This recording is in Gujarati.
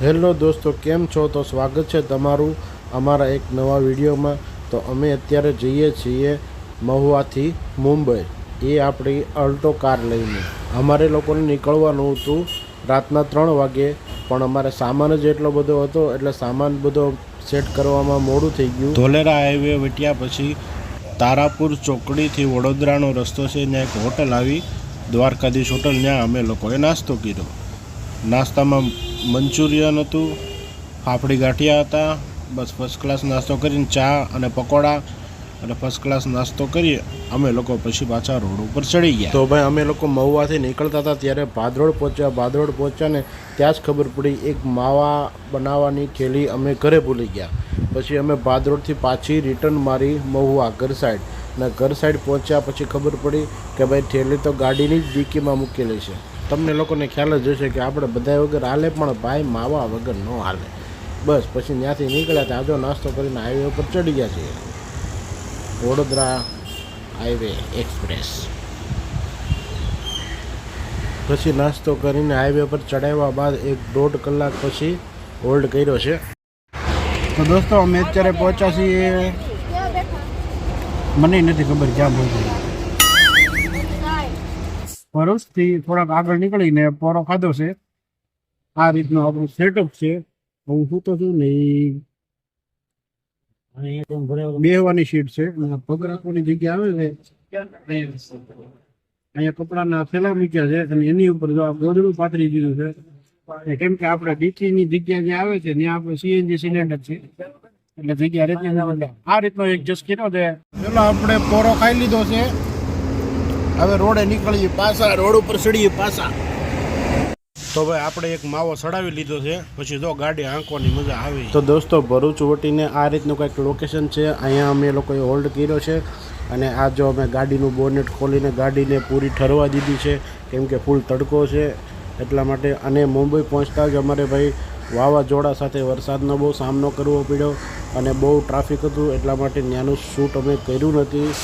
હેલો દોસ્તો, કેમ છો? તો સ્વાગત છે તમારું અમારા એક નવા વિડીયોમાં. તો અમે અત્યારે જઈએ છીએ મહુવાથી મુંબઈ. એ આપણી અલ્ટો કાર લઈને. અમારે લોકોને નીકળવાનું હતું રાતના ત્રણ વાગે, પણ અમારે સામાન જ એટલો બધો હતો, એટલે સામાન બધો સેટ કરવામાં મોડું થઈ ગયું. ધોલેરા હાઈવે વટ્યા પછી તારાપુર ચોકડીથી વડોદરાનો રસ્તો છે, ત્યાં એક હોટલ આવી. દ્વારકાધીશ હોટલ, ત્યાં અમે લોકોએ નાસ્તો કર્યો. નાસ્તામાં મંચુરિયન હતું, ફાફડી ગાંઠિયા હતા, બસ ફર્સ્ટ ક્લાસ નાસ્તો કરીને ચા અને પકોડા અને ફર્સ્ટ ક્લાસ નાસ્તો કરી અમે લોકો પછી પાછા રોડ ઉપર ચડી ગયા. તો ભાઈ અમે લોકો મહુવાથી નીકળતા હતા, ત્યારે ભાદરોડ પહોંચ્યા ભાદરોડ પહોંચ્યા ને ત્યાં જ ખબર પડી, એક માવા બનાવવાની થેલી અમે ઘરે ભૂલી ગયા. પછી અમે ભાદરોડથી પાછી રિટર્ન મારી મહુવા ઘર સાઈડ ને ઘર સાઈડ પહોંચ્યા પછી ખબર પડી કે ભાઈ થેલી તો ગાડીની જ ડીકીમાં મૂકેલી છે. તમને લોકોને ખ્યાલ જ હશે કે આપણે બધા વગર હાલે પણ ભાઈ માવા વગર ન હાલે. બસ, પછી ત્યાંથી નીકળ્યા તાજો નાસ્તો કરીને હાઈવે ઉપર ચડી ગયા છીએ. વડોદરા હાઈવે એક્સપ્રેસ પછી નાસ્તો કરીને હાઈવે પર ચડાવ્યા બાદ એક દોઢ કલાક પછી હોલ્ડ કર્યો છે. તો દોસ્તો અમે અત્યારે પહોંચ્યા છીએ. મને નથી ખબર ક્યાં પહોંચ્યા ભરૂચથી થોડાક આગળ નીકળીને પોરો ખાધો છે. આ રીતનું આપણું સેટઅપ છે. હું શું તો છું નહીં બેહવાની સીટ છે. અને પગ રાખવાની જગ્યા આવે છે. અહીંયા કપડાના થેલા મૂક્યા છે અને એની ઉપર જો આ ગોદડું પાથરી દીધું છે. કેમ કે આપણે ડીટીની જગ્યા જે આવે છે ત્યાં આપણે સીએનજી સિલિન્ડર છે. એટલે જગ્યા રહેતી આ રીતનો એક જસ કર્યો છે. પેલો આપણે પોરો ખાઈ લીધો છે. હવે રોડે નીકળીએ પાછા, રોડ ઉપર ચડીએ પાછા. તો ભાઈ, આપણે એક માવો સડાવી લીધો છે. પછી જો ગાડી આંકવાની મજા આવી. તો દોસ્તો, ભરૂચ વટીને આ રીતનું કંઈક લોકેશન છે. અહીંયા અમે લોકોએ હોલ્ડ કર્યો છે. અને આ જો અમે ગાડીનું બોનેટ ખોલીને ગાડીને પૂરી ઠરવા દીધી છે. કેમ કે ફૂલ તડકો છે. એટલા માટે અને મુંબઈ પહોંચતા જ અમારે ભાઈ વાવાઝોડા સાથે વરસાદનો બહુ સામનો કરવો પડ્યો. અને બહુ ટ્રાફિક હતું, એટલા માટે ત્યાંનું શૂટ અમે કર્યું નથી.